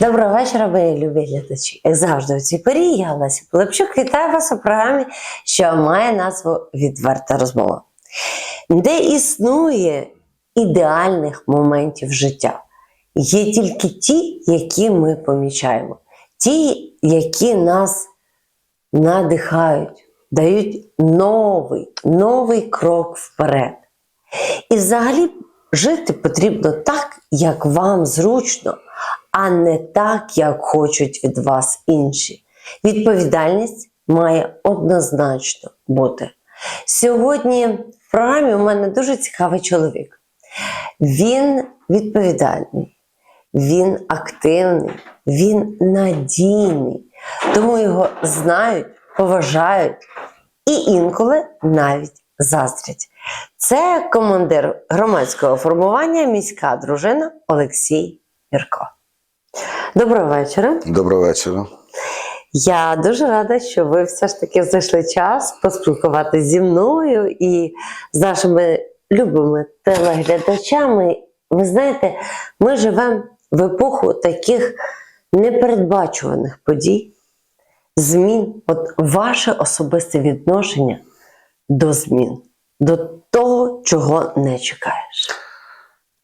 Доброго вечора, мої любі глядачі. Як завжди, у цій порі я Леся Пилипчук вітаю вас у програмі, що має назву Відверта розмова, де існує ідеальних моментів життя. Є тільки ті, які ми помічаємо, ті, які нас надихають, дають новий, новий крок вперед. І взагалі жити потрібно так, як вам зручно, а не так, як хочуть від вас інші. Відповідальність має однозначно бути. Сьогодні в програмі у мене дуже цікавий чоловік. Він відповідальний, він активний, він надійний, тому його знають, поважають і інколи навіть заздрять. Це командир громадського формування міська дружина Олексій Юрко. Доброго вечора. Доброго вечора. Я дуже рада, що ви все ж таки знайшли час поспілкуватися зі мною і з нашими любими телеглядачами. Ви знаєте, ми живемо в епоху таких непередбачуваних подій, змін. От ваше особисте відношення до змін, до того, чого не чекаєш.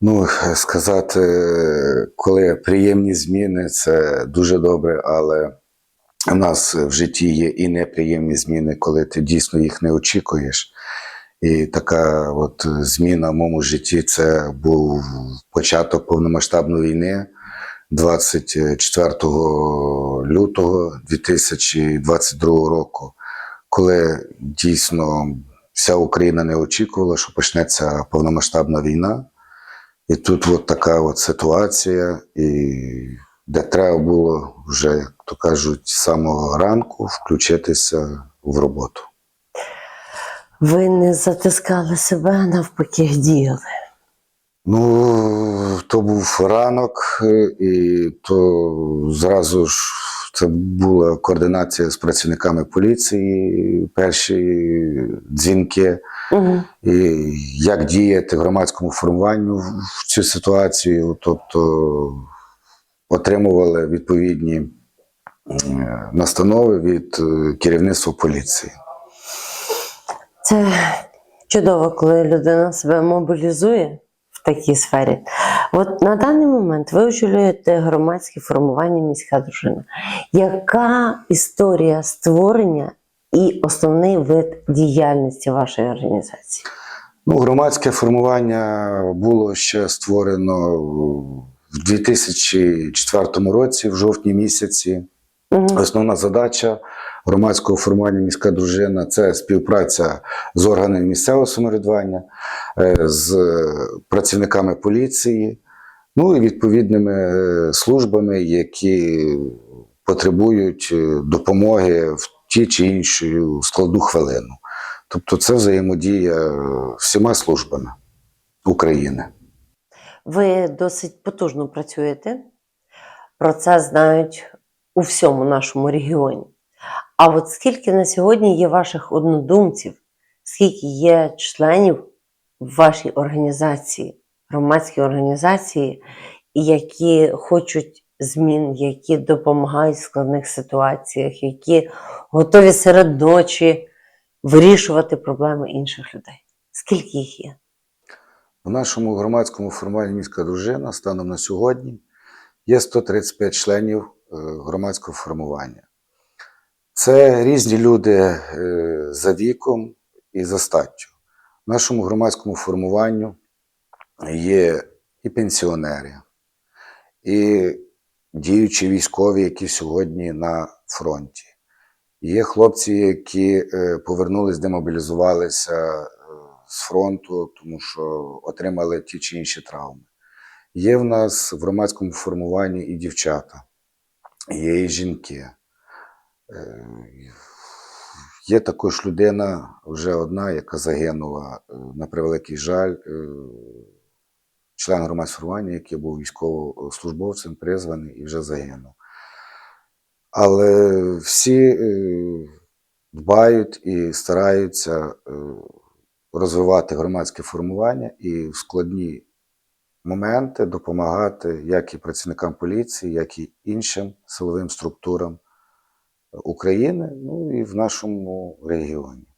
Ну, сказати, коли приємні зміни, це дуже добре, але у нас в житті є і неприємні зміни, коли ти дійсно їх не очікуєш. І така от зміна в моєму житті це був початок повномасштабної війни 24 лютого 2022 року, коли дійсно вся Україна не очікувала, що почнеться повномасштабна війна. І тут от така от ситуація, і де треба було вже, як то кажуть, з самого ранку включитися в роботу. Ви не затискали себе, навпаки діяли. Ну, то був ранок, е, і то зразу ж це була координація з працівниками поліції, перші дзвінки. Угу. і як діяти громадському формуванню в цю ситуацію, тобто отримували відповідні е, настанови від е, керівництва поліції. Це чудово, коли людина себе мобілізує в такій сфері. От на даний момент ви очолюєте громадське формування міська дружина. Яка історія створення і основний вид діяльності вашої організації? Ну, громадське формування було ще створено в 2004 році, в жовтні місяці. Угу. Основна задача громадського формування міська дружина це співпраця з органами місцевого самоврядування, е, з працівниками поліції, ну і відповідними е, службами, які потребують е, допомоги в ті чи іншу складну хвилину. Тобто це взаємодія всіма службами України. Ви досить потужно працюєте. Про це знають у всьому нашому регіоні. А от скільки на сьогодні є ваших однодумців, скільки є членів в вашій організації, громадській організації, які хочуть змін, які допомагають в складних ситуаціях, які готові серед ночі вирішувати проблеми інших людей? Скільки їх є? В нашому громадському формуванні міська дружина станом на сьогодні є 135 членів е, громадського формування. Це різні люди е, за віком і за статтю. В нашому громадському формуванню є і пенсіонери, і діючі військові, які сьогодні на фронті. Є хлопці, які е, повернулись, демобілізувалися е, з фронту, тому що отримали ті чи інші травми. Є в нас в громадському формуванні і дівчата, є і жінки. Е, є також людина, вже одна, яка загинула на превеликий жаль, член громадського який був військовослужбовцем, призваний і вже загинув. Але всі е, дбають і стараються е, розвивати громадське формування і в складні моменти допомагати як і працівникам поліції, як і іншим силовим структурам України, ну і в нашому регіоні.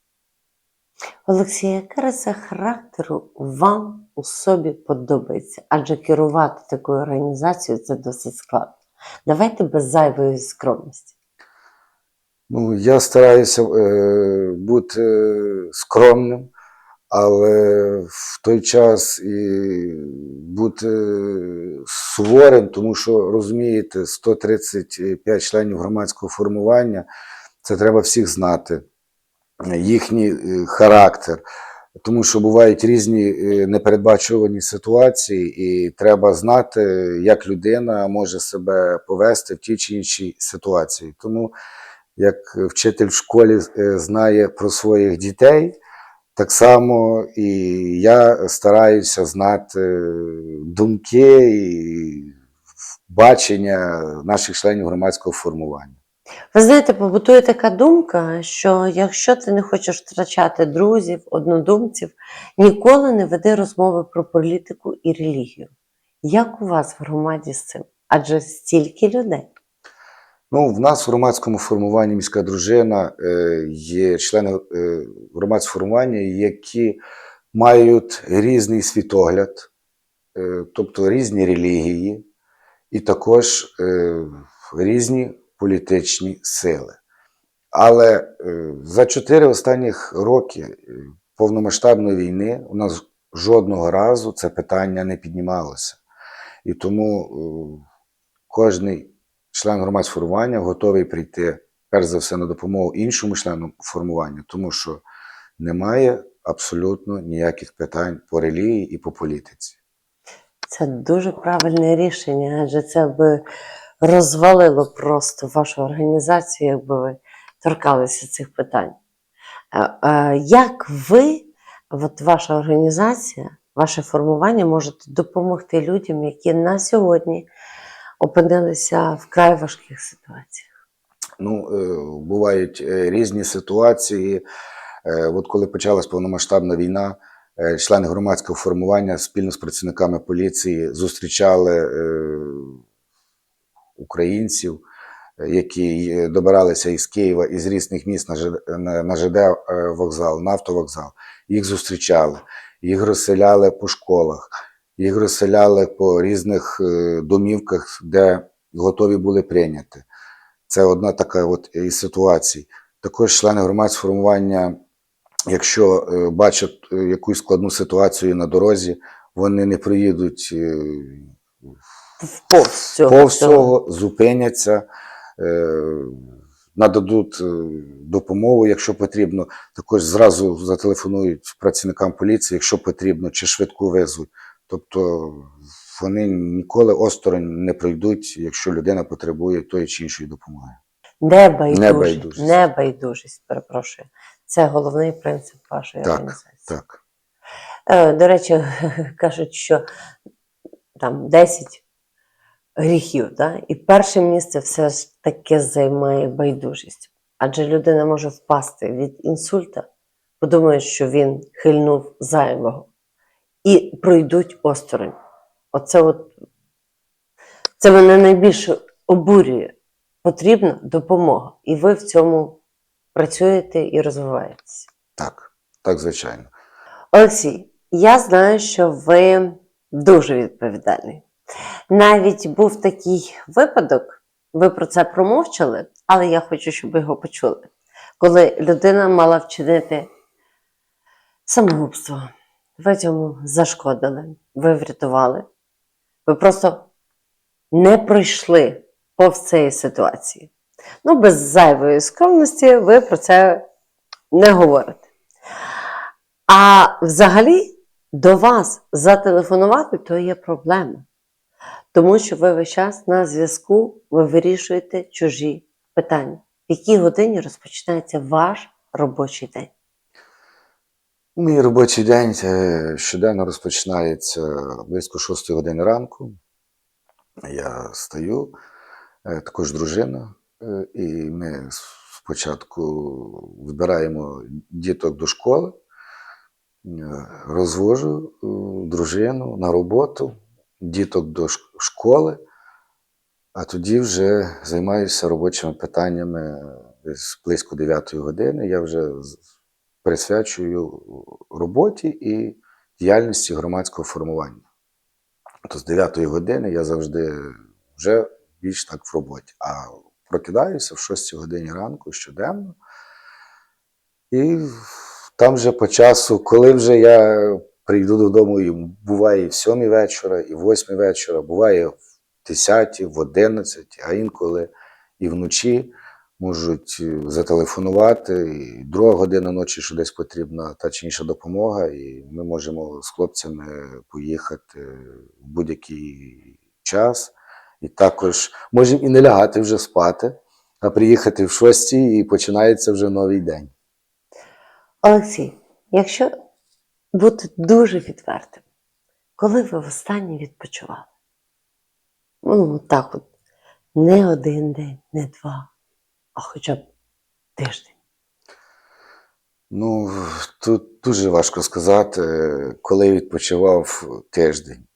Олексій, яка риса характеру вам у собі подобається? Адже керувати такою організацією це досить складно. Давайте без зайвої скромності. Ну, я стараюся е, бути е, скромним, але в той час і бути суворим, тому що розумієте, 135 членів громадського формування це треба всіх знати, їхній е, характер. Тому що бувають різні е, непередбачувані ситуації, і треба знати, як людина може себе повести в тій чи іншій ситуації. Тому як вчитель в школі е, знає про своїх дітей, так само і я стараюся знати думки і бачення наших членів громадського формування. Ви знаєте, побутує така думка, що якщо ти не хочеш втрачати друзів, однодумців, ніколи не веди розмови про політику і релігію. Як у вас в громаді з цим? Адже стільки людей. Ну, в нас в громадському формуванні міська дружина е, є члени е, громадського формування, які мають різний світогляд, е, тобто різні релігії, і також різні політичні сили. Але е, за чотири останніх роки е, повномасштабної війни у нас жодного разу це питання не піднімалося. І тому е, кожний член громадського формування готовий прийти, перш за все, на допомогу іншому члену формування, тому що немає абсолютно ніяких питань по релігії і по політиці. Це дуже правильне рішення, адже це би розвалило просто вашу організацію, якби ви торкалися цих питань. Е, е, Як ви, от ваша організація, ваше формування можете допомогти людям, які на сьогодні опинилися в край важких ситуаціях? Ну, е, бувають різні ситуації. От коли почалась повномасштабна війна, члени громадського формування спільно з працівниками поліції зустрічали українців, е, які е, добиралися із Києва із різних міст на ЖД, е, вокзал, на автовокзал. Їх зустрічали, їх розселяли по школах, їх розселяли по різних домівках, де готові були прийняти. Це одна така от із ситуацій. Також члени громадського формування, якщо бачать якусь складну ситуацію на дорозі, вони не приїдуть е, Повз цього. повз всього. цього, зупиняться, е, нададуть е, допомогу, якщо потрібно. Також зразу зателефонують працівникам поліції, якщо потрібно, чи швидку везуть. Тобто вони ніколи осторонь не пройдуть, якщо людина потребує тої чи іншої допомоги. Небайдужість. Небайдужість. Небайдужість, перепрошую. Це головний принцип вашої Так, організації. Так. Е, До речі, кажуть, що там 10 гріхів, да? і перше місце все ж таки займає байдужість. Адже людина може впасти від інсульта, подумає, що він хильнув зайвого, і пройдуть осторонь. Оце от це мене найбільше обурює. Потрібна допомога. І ви в цьому працюєте і розвиваєтеся. Так, так, звичайно. Олексій, я знаю, що ви дуже відповідальний. Навіть був такий випадок, ви про це промовчали, але я хочу, щоб ви його почули. Коли людина мала вчинити самогубство, ви цьому зашкодили, ви врятували, ви просто не пройшли повз цієї ситуації. Ну, без зайвої скромності ви про це не говорите. А взагалі до вас зателефонувати то є проблема. Тому що ви весь час на зв'язку ви вирішуєте чужі питання. В якій годині розпочинається ваш робочий день? Мій робочий день е, щоденно розпочинається близько 6 години ранку. Я стаю, е, також дружина, е, і ми спочатку збираємо діток до школи, розвожу дружину на роботу, діток до школи, а тоді вже займаюся робочими питаннями десь близько 9 години. Я вже присвячую роботі і діяльності громадського формування. То з 9 години я завжди вже більш так в роботі. А прокидаюся в 6 годині ранку щоденно. І там вже по часу, коли вже я прийду додому, і буває і в 7 вечора, і в 8 вечора, буває в 10, в 11, а інколи і вночі можуть е, зателефонувати, і друга година ночі, що десь потрібна та чи інша допомога, і ми можемо з хлопцями поїхати в будь-який час. І також можемо і не лягати вже спати, а приїхати в шостій і починається вже новий день. Олексій, якщо бути дуже відвертим, коли ви востаннє відпочивали? Ну, так от, не один день, не два, а хоча б тиждень. Ну, тут дуже важко сказати, коли відпочивав тиждень.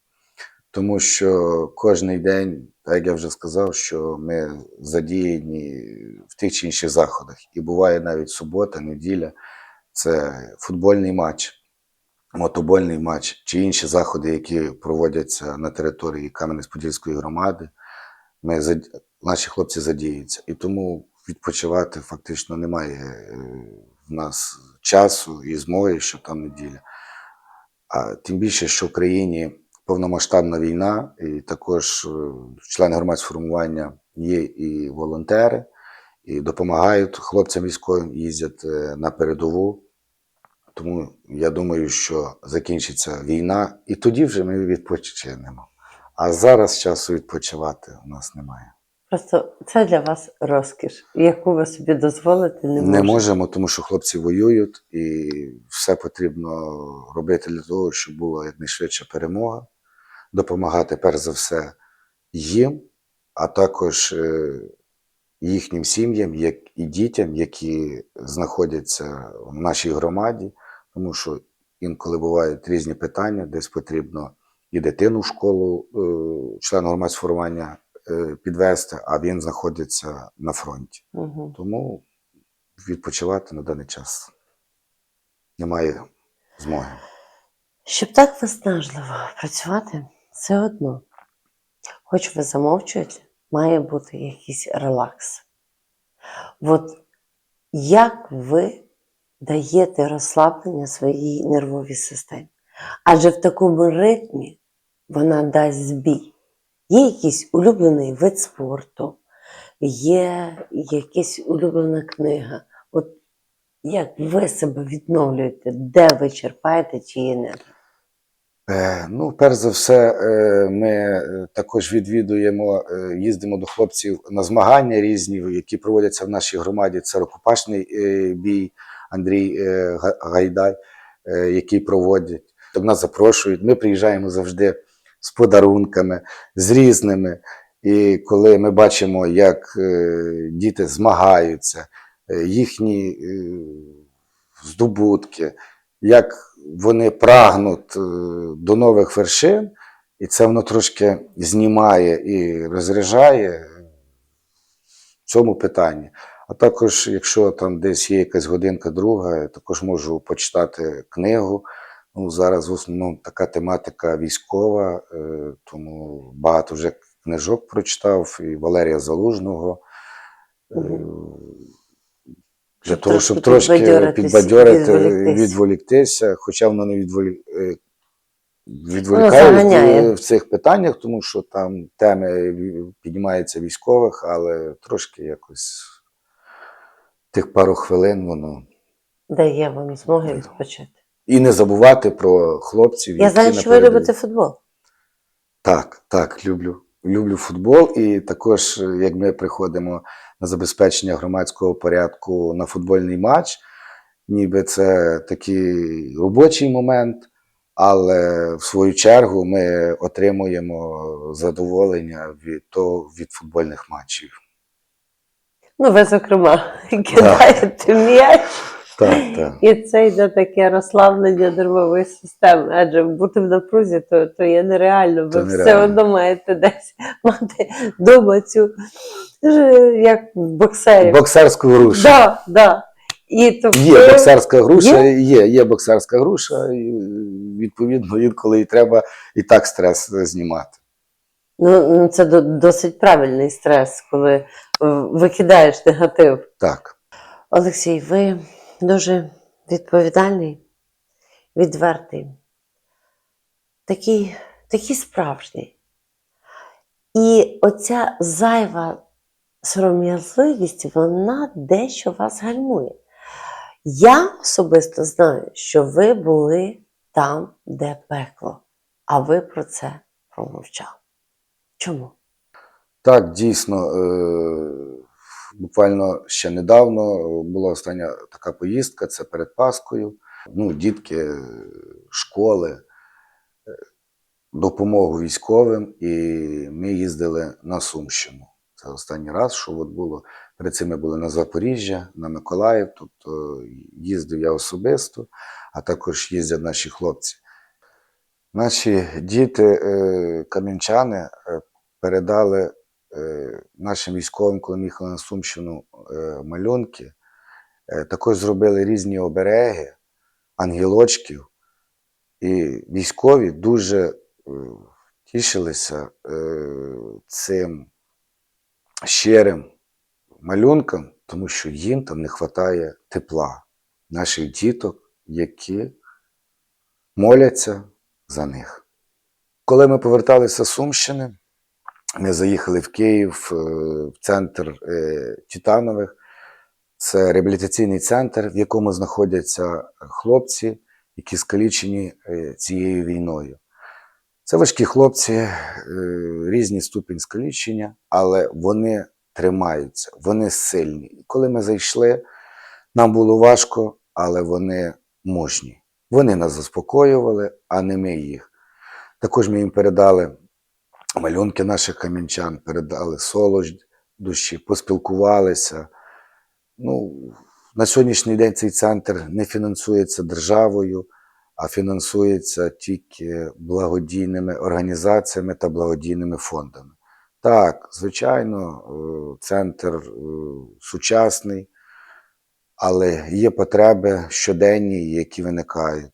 Тому що кожен день, так як я вже сказав, що ми задіяні в тих чи інших заходах. І буває навіть субота, неділя це футбольний матч, мотобольний матч чи інші заходи, які проводяться на території Кам'янець-Подільської громади. Ми наші хлопці задіються. І тому відпочивати фактично немає е, в нас часу і змоги, що там неділя. А тим більше, що в країні повномасштабна війна, і також е, члени громадського формування є і волонтери, і допомагають хлопцям військовим, їздять е, на передову. Тому я думаю, що закінчиться війна, і тоді вже ми відпочинемо. А зараз часу відпочивати у нас немає. Просто це для вас розкіш, яку ви собі дозволити не можете. Не можемо, тому що хлопці воюють, і все потрібно робити для того, щоб була якнайшвидша перемога, допомагати перш за все їм, а також е, їхнім сім'ям, як і дітям, які знаходяться в нашій громаді, тому що інколи бувають різні питання, десь потрібно і дитину в школу, е, члену громадського формування е, підвести, а він знаходиться на фронті. Угу. Тому відпочивати на даний час немає змоги. Щоб так виснажливо працювати, все одно, хоч ви замовчуєте, має бути якийсь релакс. От як ви даєте розслаблення своїй нервовій системі? Адже в такому ритмі вона дасть збій. Є якийсь улюблений вид спорту, є якась улюблена книга. От як ви себе відновлюєте, де ви черпаєте ті енергії? Е, ну, перш за все, е, ми е, також відвідуємо, е, їздимо до хлопців на змагання різні, які проводяться в нашій громаді. Це рукопашний бій Андрій е, Гайдай, е, який проводять. До нас запрошують. Ми приїжджаємо завжди з подарунками, з різними. І коли ми бачимо, як е, діти змагаються, їхні здобутки, як вони прагнуть до нових вершин, і це воно трошки знімає і розряджає в цьому питанні. А також, якщо там десь є якась годинка друга, я також можу почитати книгу. Ну, зараз в основному така тематика військова, е, тому багато вже книжок прочитав, і Валерія Залужного. е, Для того, щоб трошки підбадьорити, відволіктись. відволіктися, хоча воно не відволі... е, відволікає в, цих питаннях, тому що там теми піднімаються військових, але трошки якось тих пару хвилин воно. Дає вам змоги відпочити. І не забувати про хлопців. Я знаю, що ви любите футбол. Так, так, люблю. Люблю футбол, і також, як ми приходимо на забезпечення громадського порядку на футбольний матч, ніби це такий робочий момент, але в свою чергу ми отримуємо задоволення від, того, від футбольних матчів. Ну, ви, зокрема, кидаєте м'яч, Так, так. і це йде таке розслаблення нервової системи. Адже бути в напрузі, то, то є нереально. Ви Це все одно маєте десь мати вдома цю, як в боксері. Боксерську грушу. Да, да. І тобто, Є боксерська груша, є, є боксерська груша, і відповідно, інколи і треба і так стрес знімати. ну, ну, це досить правильний стрес, коли викидаєш негатив. Так. Олексій, ви дуже відповідальний, відвертий, такий, такий справжній. І оця зайва сором'язливість, вона дещо вас гальмує. Я особисто знаю, що ви були там, де пекло, а ви про це промовчали. Чому? Так, дійсно, е, буквально ще недавно була остання така поїздка, це перед Паскою. Ну, дітки, е, школи, е, допомогу військовим, і ми їздили на Сумщину. Це останній раз, що от було. Перед цим ми були на Запоріжжя, на Миколаїв. Тобто їздив я особисто, а також їздять наші хлопці. Наші діти, кам'янчани, е, передали нашим військовим, коли ми їхали на Сумщину, е, малюнки. Е, Також зробили різні обереги, ангелочків. І військові дуже е, тішилися е, цим щирим малюнкам, тому що їм там не вистачає тепла наших діток, які моляться за них. Коли ми поверталися з Сумщини, ми заїхали в Київ, е, в центр е, Титанових. Це реабілітаційний центр, в якому знаходяться хлопці, які скалічені е, цією війною. Це важкі хлопці, різні ступінь скалічення, але вони тримаються, вони сильні. І коли ми зайшли, нам було важко, але вони мужні. Вони нас заспокоювали, а не ми їх. Також ми їм передали малюнки наших кам'янчан, передали солодощ душі, поспілкувалися. Ну, на сьогоднішній день цей центр не фінансується державою, а фінансується тільки благодійними організаціями та благодійними фондами. Так, звичайно, е, центр е, сучасний, але є потреби щоденні, які виникають.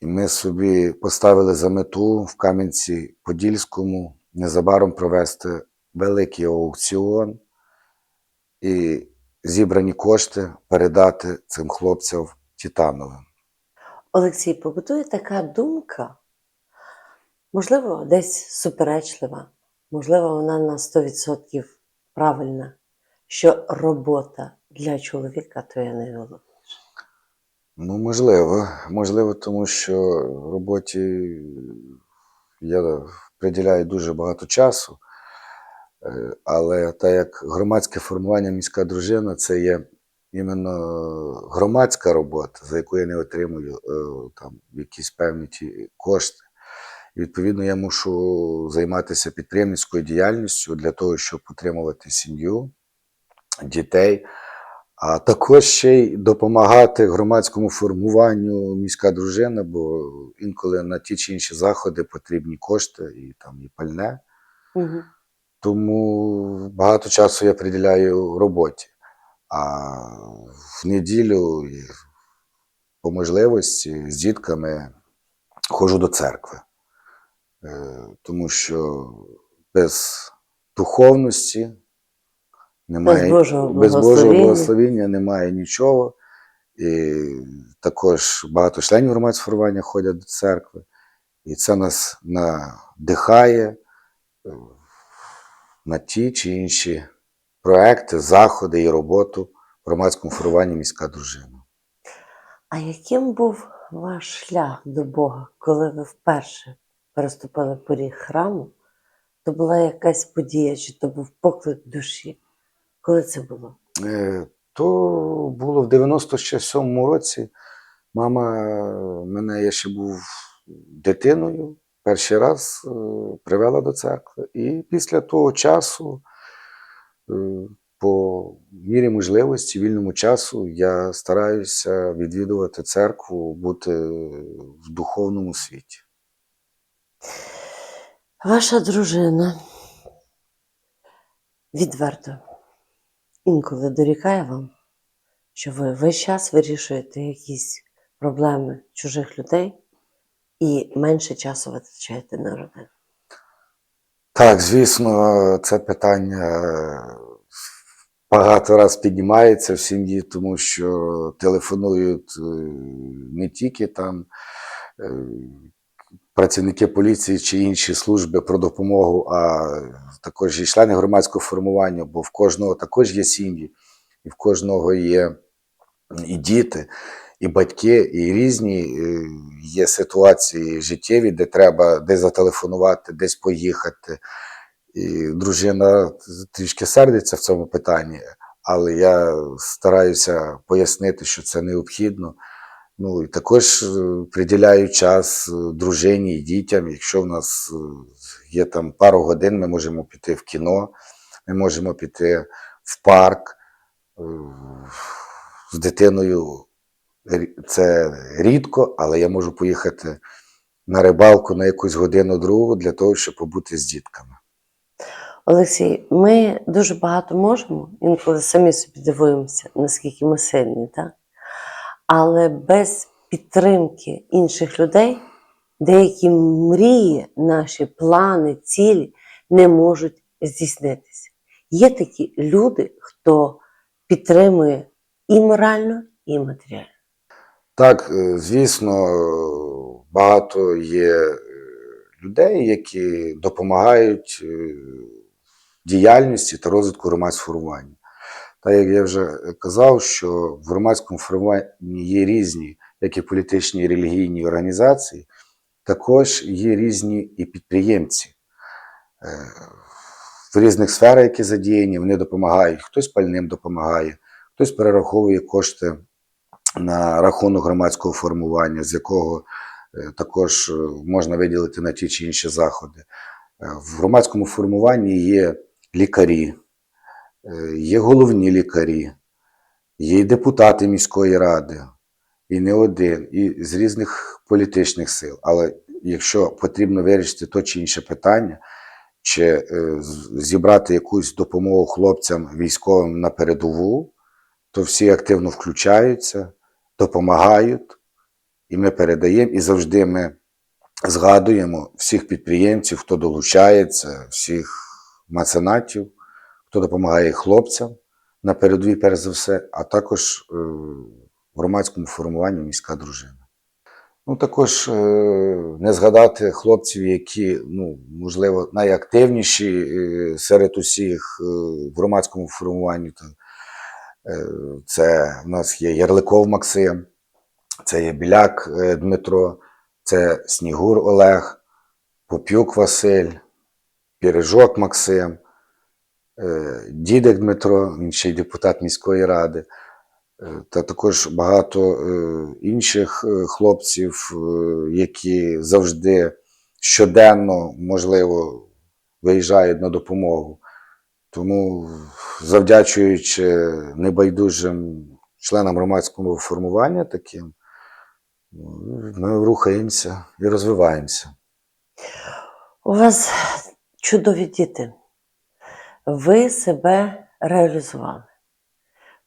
І ми собі поставили за мету в Кам'янці-Подільському незабаром провести великий аукціон і зібрані кошти передати цим хлопцям Титановим. Олексій, побутує така думка, можливо, десь суперечлива, можливо, вона на 100% правильна, що робота для чоловіка то є найголовніше. Ну, можливо, можливо, тому що роботі я приділяю дуже багато часу, Е, але так як громадське формування міська дружина це є іменно громадська робота, за яку я не отримую е, там якісь певні ті кошти. І, відповідно, я мушу займатися підприємницькою діяльністю для того, щоб утримувати сім'ю, дітей, а також ще й допомагати громадському формуванню міська дружина, бо інколи на ті чи інші заходи потрібні кошти і там і пальне. Угу. Тому багато часу я приділяю роботі. А в неділю по можливості з дітками ходжу до церкви. Е, Тому що без духовності немає Без Божого без Божого благословення. благословення немає нічого. І також багато членів громадського формування ходять до церкви. І це нас надихає е, на ті чи інші проекти, заходи і роботу в громадському формуванні міська дружина. А яким був ваш шлях до Бога, коли ви вперше переступили поріг храму? То була якась подія, чи то був поклик душі? Коли це було? Е, То було в 97-му році. Мама мене, я ще був дитиною, перший раз е, привела до церкви. І після того часу, е, по мірі можливості, вільному часу, я стараюся відвідувати церкву, бути в духовному світі. Ваша дружина відверто інколи дорікає вам, що ви весь час вирішуєте якісь проблеми чужих людей і менше часу витрачаєте на родину. Так, звісно, це питання багато раз піднімається в сім'ї, тому що телефонують е, не тільки там е, працівники поліції чи інші служби про допомогу, а також і члени громадського формування, бо в кожного також є сім'ї, і в кожного є і діти, і батьки, і різні е, є ситуації життєві, де треба десь зателефонувати, десь поїхати. І дружина трішки сердиться в цьому питанні, але я стараюся пояснити, що це необхідно. Ну і також е, приділяю час е, дружині і дітям. Якщо в нас е, є там пару годин, ми можемо піти в кіно, ми можемо піти в парк з дитиною. Це рідко, але я можу поїхати на рибалку на якусь годину другу для того, щоб побути з дітками. Олексій, ми дуже багато можемо, інколи самі собі дивуємося, наскільки ми сильні, так? Але без підтримки інших людей деякі мрії, наші плани, цілі не можуть здійснитися. Є такі люди, хто підтримує і морально, і матеріально. Так, е, звісно, багато є е, людей, які допомагають е, діяльності та розвитку громадського формування. Та як я вже казав, що в громадському формуванні є різні, як і політичні і релігійні організації, також є різні і підприємці. Е, В різних сферах, які задіяні, вони допомагають. Хтось пальним допомагає, хтось перераховує кошти на рахунок громадського формування, з якого е, також е, можна виділити на ті чи інші заходи. В громадському формуванні є лікарі, є головні лікарі, є і депутати міської ради, і не один, і з різних політичних сил. Але якщо потрібно вирішити то чи інше питання, чи е, зібрати якусь допомогу хлопцям військовим на передову, то всі активно включаються, допомагають, і ми передаємо, і завжди ми згадуємо всіх підприємців, хто долучається, всіх меценатів, хто допомагає хлопцям на передовій, перш за все, а також е, в громадському формуванні міська дружина. Ну, також е, не згадати хлопців, які, ну, можливо, найактивніші е, серед усіх в громадському формуванні. Це в нас є Ярликов Максим, це є Біляк Дмитро, це Снігур Олег, Попюк Василь, Пірижок Максим, Дідик Дмитро, він ще й депутат міської ради, е, та також багато е, інших е, хлопців, е, які завжди щоденно, можливо, виїжджають на допомогу. Тому, завдячуючи небайдужим членам громадського формування таким, ми рухаємося і розвиваємося. У вас чудові діти. Ви себе реалізували.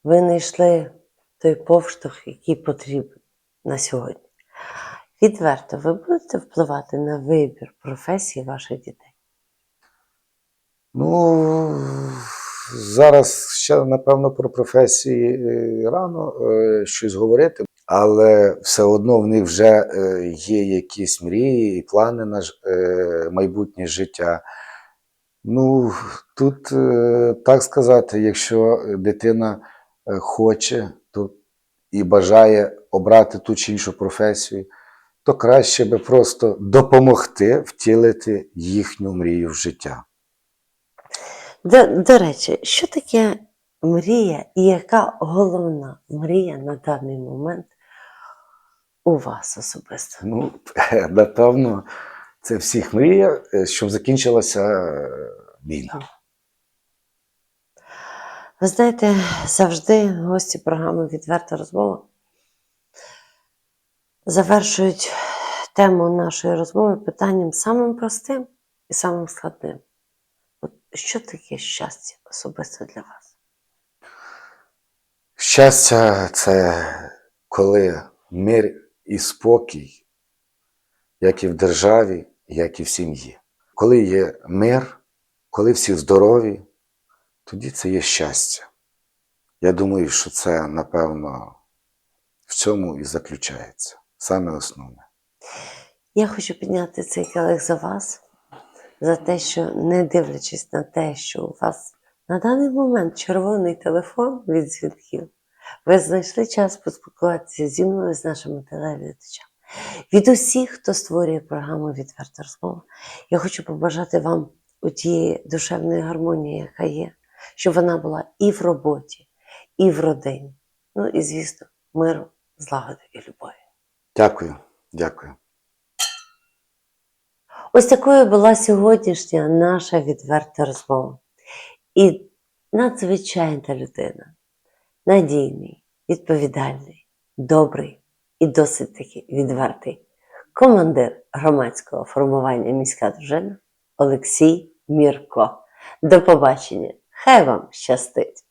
Ви знайшли той повштовх, який потрібен на сьогодні. Відверто, ви будете впливати на вибір професії ваших дітей? Ну, зараз ще, напевно, про професії е, рано е, щось говорити, але все одно в них вже е, є якісь мрії і плани на майбутнє життя. Ну, тут, е, так сказати, якщо дитина е, хоче то і бажає обрати ту чи іншу професію, то краще би просто допомогти втілити їхню мрію в життя. До, до речі, що таке мрія і яка головна мрія на даний момент у вас особисто? Ну, напевно, це всіх мрія, е, щоб закінчилася е, війна. Ви знаєте, завжди гості програми Відверта розмова завершують тему нашої розмови питанням самим простим і самим складним. От що таке щастя особисто для вас? Щастя це коли мир і спокій, як і в державі, як і в сім'ї. Коли є мир, коли всі здорові, тоді це є щастя. Я думаю, що це, напевно, в цьому і заключається. Саме основне. Я хочу підняти цей келих за вас, за те, що не дивлячись на те, що у вас на даний момент червоний телефон від дзвінків, ви знайшли час поспілкуватися зі мною, з нашими телеглядачами. Від усіх, хто створює програму Відверта розмова, я хочу побажати вам у тієї душевної гармонії, яка є, щоб вона була і в роботі, і в родині. Ну і, звісно, миру, злагоди і любові. Дякую, дякую. Ось такою була сьогоднішня наша відверта розмова. І надзвичайна людина, надійний, відповідальний, добрий і досить таки відвертий командир громадського формування міська дружина Олексій Мірко. До побачення! Хай вам щастить!